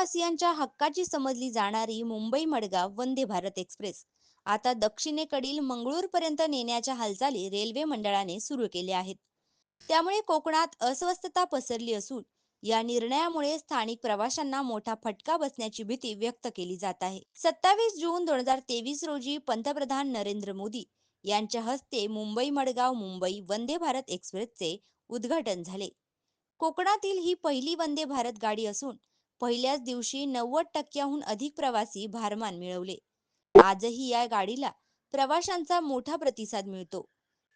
कोकणवासियांच्या हक्काची समजली जाणारी मुंबई मडगाव वंदे भारत एक्सप्रेस. आता दक्षिणेकडील मंगळूरपर्यंत नेण्याच्या हालचाली रेल्वे मंडळाने सुरू केल्या आहेत. त्यामुळे कोकणात अस्वस्थता पसरली असून या निर्णयामुळे स्थानिक प्रवाशांना मोठा फटका बसण्याची भीती व्यक्त केली जात आहे. सत्तावीस जून दोन हजार तेवीस रोजी पंतप्रधान नरेंद्र मोदी यांच्या हस्ते मुंबई मडगाव मुंबई वंदे भारत एक्सप्रेसचे उद्घाटन झाले. कोकणातील ही पहिली वंदे भारत गाडी असून पहिल्याच दिवशी नव्वद टक्क्याहून अधिक प्रवासी भारमान मिळवले. आजही या गाडीला प्रवाशांचा मोठा प्रतिसाद मिळतो.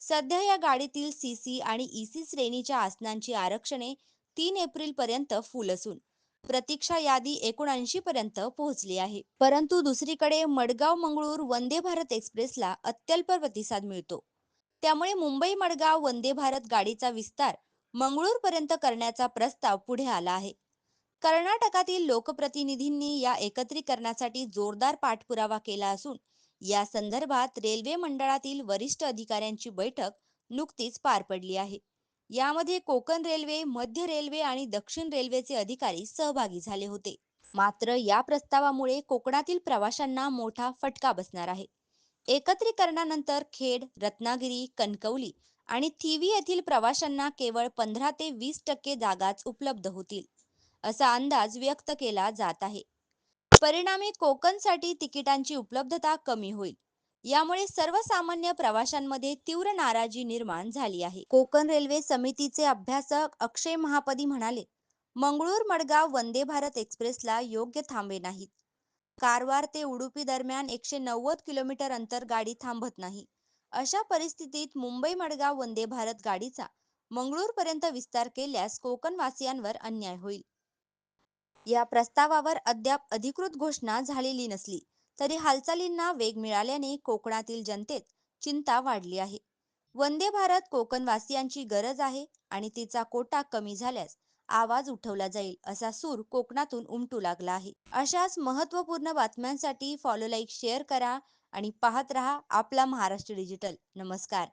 सध्या या गाडीतील सी सी आणि ईसी श्रेणीच्या आसनांची आरक्षणे तीन एप्रिल पर्यंत फुल असून प्रतीक्षा यादी एकोणऐंशी पर्यंत पोहोचली आहे. परंतु दुसरीकडे मडगाव मंगळूर वंदे भारत एक्सप्रेसला अत्यल्प प्रतिसाद मिळतो. त्यामुळे मुंबई मडगाव वंदे भारत गाडीचा विस्तार मंगळूर पर्यंत करण्याचा प्रस्ताव पुढे आला आहे. कर्नाटकातील लोकप्रतिनिधींनी या एकत्रीकरणासाठी जोरदार पाठपुरावा केला असून या संदर्भात रेल्वे मंडळातील वरिष्ठ अधिकाऱ्यांची बैठक नुकतीच पार पडली आहे. यामध्ये कोकण रेल्वे मध्य रेल्वे आणि दक्षिण रेल्वेचे अधिकारी सहभागी झाले होते. मात्र या प्रस्तावामुळे कोकणातील प्रवाशांना मोठा फटका बसणार आहे. एकत्रीकरणानंतर खेड रत्नागिरी कणकवली आणि थिवी येथील प्रवाशांना केवळ पंधरा ते वीस टक्के जागाच उपलब्ध होतील. असा अंदाज व्यक्त केला जात आहे. परिणामी कोकणसाठी तिकिटांची उपलब्धता कमी होईल. यामुळे सर्वसामान्य प्रवाशांमध्ये तीव्र नाराजी निर्माण झाली आहे. कोकण रेल्वे समितीचे अभ्यासक अक्षय महापदी म्हणाले मंगळूर मडगाव वंदे भारत एक्सप्रेसला योग्य थांबे नाहीत. कारवार ते उडुपी दरम्यान एकशे नव्वद किलोमीटर अंतर गाडी थांबत नाही. अशा परिस्थितीत मुंबई मडगाव वंदे भारत गाडीचा मंगळूरपर्यंत विस्तार केल्यास कोकणवासियांवर अन्याय होईल. या प्रस्तावावर अद्याप अधिकृत घोषणा झालेली नसली तरी हालचालींना वेग मिळाल्याने कोकणातील जनतेत चिंता वाढली आहे. वंदे भारत कोकणवासियांची गरज आहे आणि तिचा कोटा कमी झाल्यास आवाज उठवला जाईल असा सूर कोकणातून उमटू लागला आहे. अशाच महत्त्वपूर्ण बातम्यांसाठी फॉलो लाईक शेअर करा आणि पाहत रहा आपला महाराष्ट्र डिजिटल नमस्कार.